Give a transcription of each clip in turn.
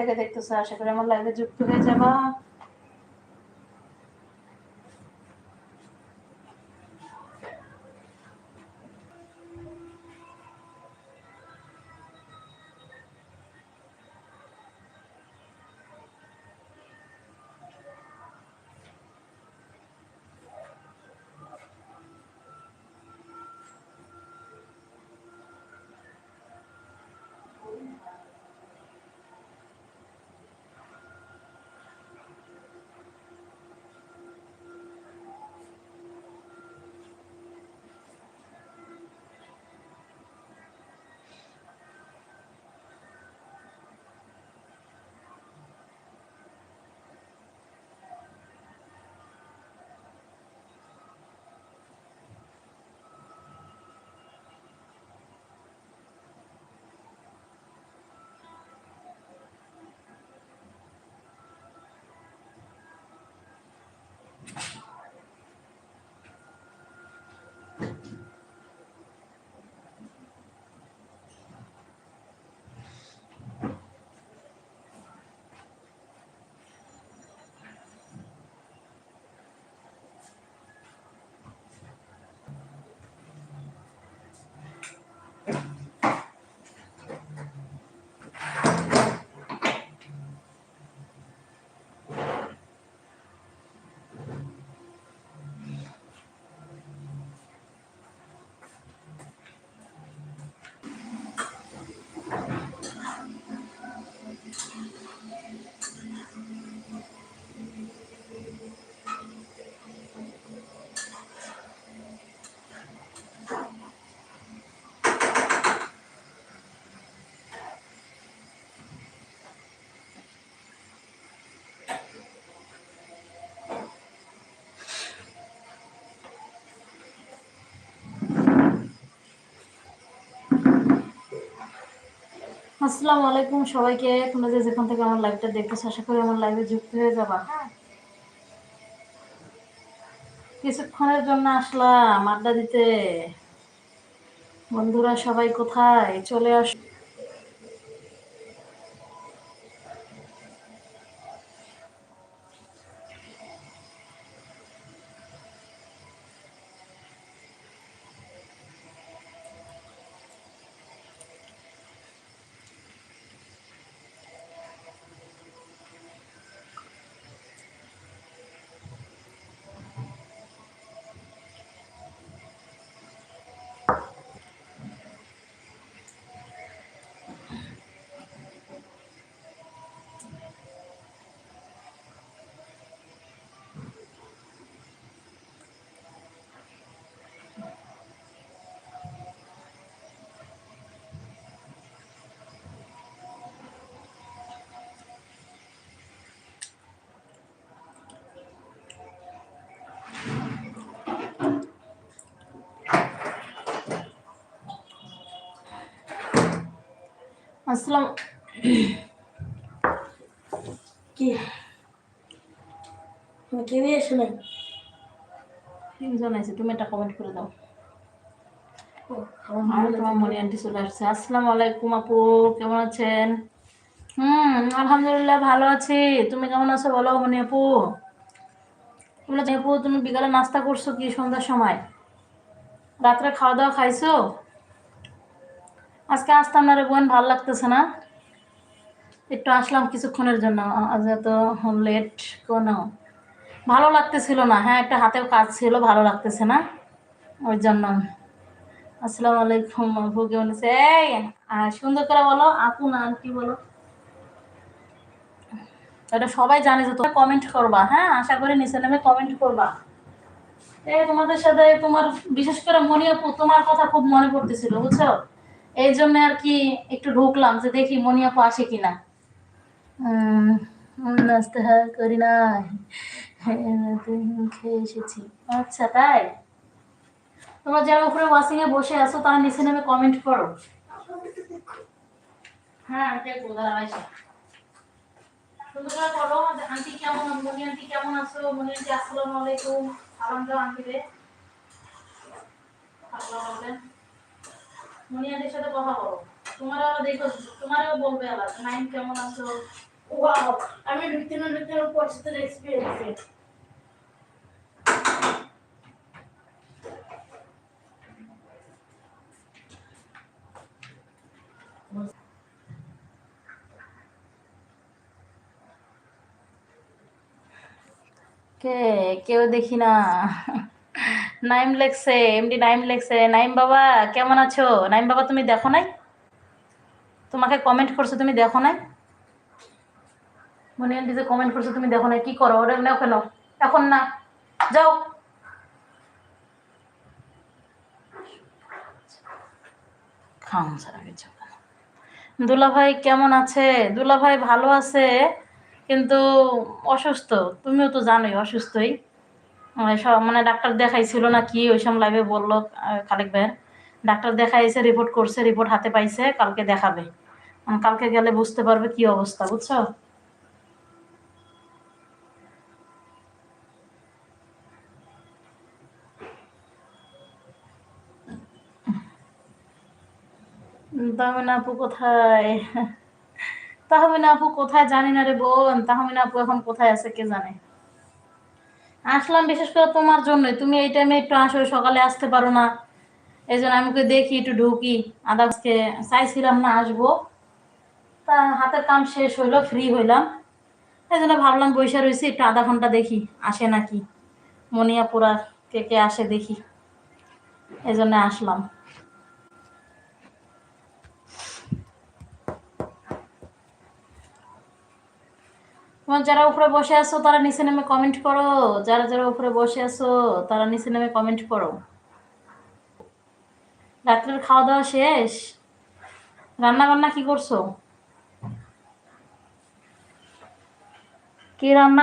থেকে দেখতেছো আশা করি আমার লাইভে যুক্ত হয়ে যাবা। আসসালামু আলাইকুম সবাইকে। তোমরা যে যেখান থেকে আমার লাইভটা দেখতেছো আশা করি আমার লাইভে যুক্ত হয়ে যাবা। হ্যাঁ। কিছুক্ষণের জন্য আসলাম আড্ডা দিতে। বন্ধুরা সবাই কোথায়? চলে আস আসসালাম। কি? কেউই এসে নাই তিনজন আছে তুমি একটা কমেন্ট করে দাও। তোমার মনি আন্টি চলে আসছে। আসসালামু আলাইকুম আপু কেমন আছেন? হুম আলহামদুলিল্লাহ ভালো আছি। তুমি কেমন আছো বলো মনি আপু? তুমি বিকালে নাস্তা করছ কি সন্ধ্যার সময়? রাত্রে খাওয়া দাওয়া খাইছো? আজকে আসতাম না রে বোন, ভালো লাগতেছে না। একটু আসলাম কিছুক্ষণের জন্য, আজ এত লেট কোনো? ভালো লাগতেছিল না হ্যাঁ একটা হাতেও কাজ ছিল, ভালো লাগতেছে না। ওই জন্য। আসসালামু আলাইকুম, আপু কেমন এই সুন্দর করে বলো, আপু না কি বলো। এটা সবাই জানে যে তোমরা কমেন্ট করবা হ্যাঁ আশা করি নিচে নামে কমেন্ট করবা। এই তোমাদের সাথে তোমার, বিশেষ করে মনি তোমার কথা খুব মনে পড়তেছিল, বুঝছ? এই জন্য আর কি একটু ঢুকলাম যে দেখি মনি আপু আসে কিনা। করি না। খেয়ে এসেছি। আচ্ছা তাই? তোমরা যারা উপরে ওয়াশিং এ বসে আছো, তারা নিচে নেমে কমেন্ট করো। হ্যাঁ দেখব দাঁড়া আন্টি কেমন মনি কেমন আছো? মনি আন্টি, আসসালামু আলাইকুম। দাও আন্টি রে। আসসালামু মনি আন্টির সাথে কথা বলো। তোমারও দেখো, তোমারও বলবে আবার নাইন কেমন আছো? ওয়াও, আমি ঢুকতে না ঢুকতে আমার এক্সপিরিয়েন্স কে? কেউ দেখি না। নাইম লেখছে এমডি নাইম লেখছে নাইম বাবা, কেমন আছো? নাইম বাবা, তুমি দেখো নাই? তোমাকে কমেন্ট করছ, তুমি দেখো নাই? মনে আন্টি যে কমেন্ট করছ, তুমি দেখো নাই? কি করো? ওটা নাও কেন এখন না। যাও। খাওন ছাড়া কিছু দুলা ভাই কেমন আছে? দুলা ভাই ভালো আছে, কিন্তু অসুস্থ। তুমিও তো জানোই, অসুস্থই। মানে মানে ডাক্তার দেখাইছিল না কি, ওই সব লাইভে বলল খালেক ভাইয়ের। ডাক্তার দেখাইছে রিপোর্ট করছে রিপোর্ট হাতে পাইছে, কালকে দেখাবে। মানে কালকে গেলে বুঝতে পারবে কি অবস্থা, বুঝছ? তাহমিনা আপু কোথায়? তাহমিনা আপু কোথায় জানি না রে বোন তাহমিনা আপু এখন কোথায় আছে কে জানে? আসলাম বিশেষ করে তোমার জন্যই। তুমি এই টাইমে একটু আসো, সকালে আসতে পারো না। এই জন্য আমি দেখি, একটু ঢুকি। আদার্সকে চাইছিলাম না আসব। তা হাতের কাম শেষ হইল ফ্রি হইলাম। এই জন্য ভাবলাম বৈশা রয়েছি একটু আধা ঘণ্টা দেখি, আসে নাকি? মনিয়াপুরা কে কে আসে দেখি। এই জন্য আসলাম। তোমার যারা উপরে বসে আছো, তারা নিচে নেমে কমেন্ট করো। যারা যারা উপরে বসে আছো, তারা নিচে নেমে কমেন্ট করো। রাত্রের খাওয়া দাওয়া শেষ? রান্না বান্না কি করছ? কে রান্না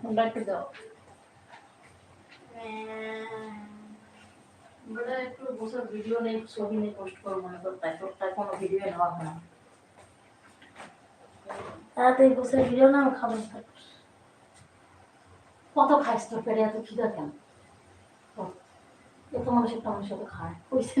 ফোনটা একটু দাও আমরা একটু বছর ভিডিও নেই ছবি নেই পোস্ট করব মনে করতে তোরটায় কোনো ভিডিও নেওয়া হয় না তাড়াতাড়ি বসে ভিডিও খাবার খাও। কত খাইস তোর পেটে এত খিদা কেন তো, এত মানুষ একটা মানুষের সাথে খায় কইছে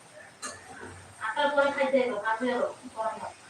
যাও এবার খাই আটটার পরে খাইতে এলো কাজে এলো পরে খাও